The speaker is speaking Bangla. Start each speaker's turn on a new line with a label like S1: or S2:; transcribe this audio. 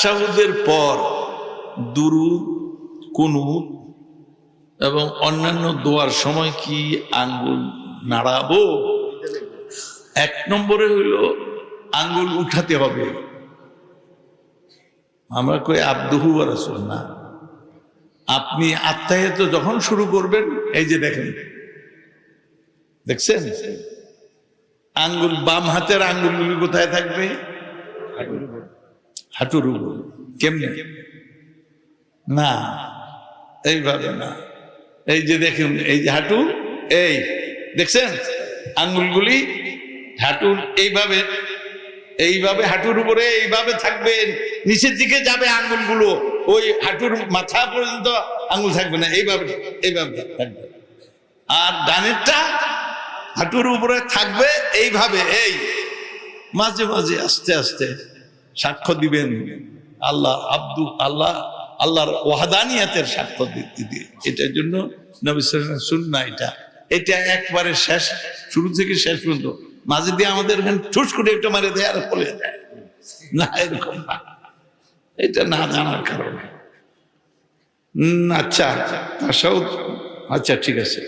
S1: তাসাউদের পর দুরু কুনু এবং অন্যান্য দোয়ার সময় কি আঙ্গুল নাড়াবো? এক নম্বরে হইল আঙ্গুল উঠাতে হবে। আমরা কই আব্দুহু রাসুল না। আপনি আত্মাহিত যখন শুরু করবেন, এই যে দেখেন, দেখছেন? আঙ্গুল বাম হাতের আঙ্গুলগুলি কোথায় থাকবে? হাঁটুর উপর কেমনে? না। এইভাবে না। এই যে দেখুন এই যে হাঁটু এই দেখছেন? আঙ্গুলগুলি হাঁটুর এইভাবে এইভাবে হাঁটুর উপরে এইভাবে থাকবে নিচের দিকে যাবে আঙ্গুলগুলো ওই হাঁটুর মাথা পর্যন্ত আঙ্গুল থাকবে না এইভাবে এইভাবে থাকবে। আর ডানেরটা হাঁটুর উপরে থাকবে এইভাবে এই মাঝে মাঝে আস্তে আস্তে। সাক্ষ্য দিবেন। আল্লাহ আব্দু, আল্লাহ, আল্লাহর ওয়াহাদানিয়াতের সাক্ষ্য দিতে দিয়ে এটার জন্য শুন না এটা। এটা একবারে শেষ, শুরু থেকে শেষ পর্যন্ত। মাঝে দিয়ে আমাদের এখানে ঠুস করে একটা মারে দেয় আর বলে যায়। না, এরকম না। এটা না জানার কারণে। আচ্ছা আচ্ছা আচ্ছা ঠিক আছে।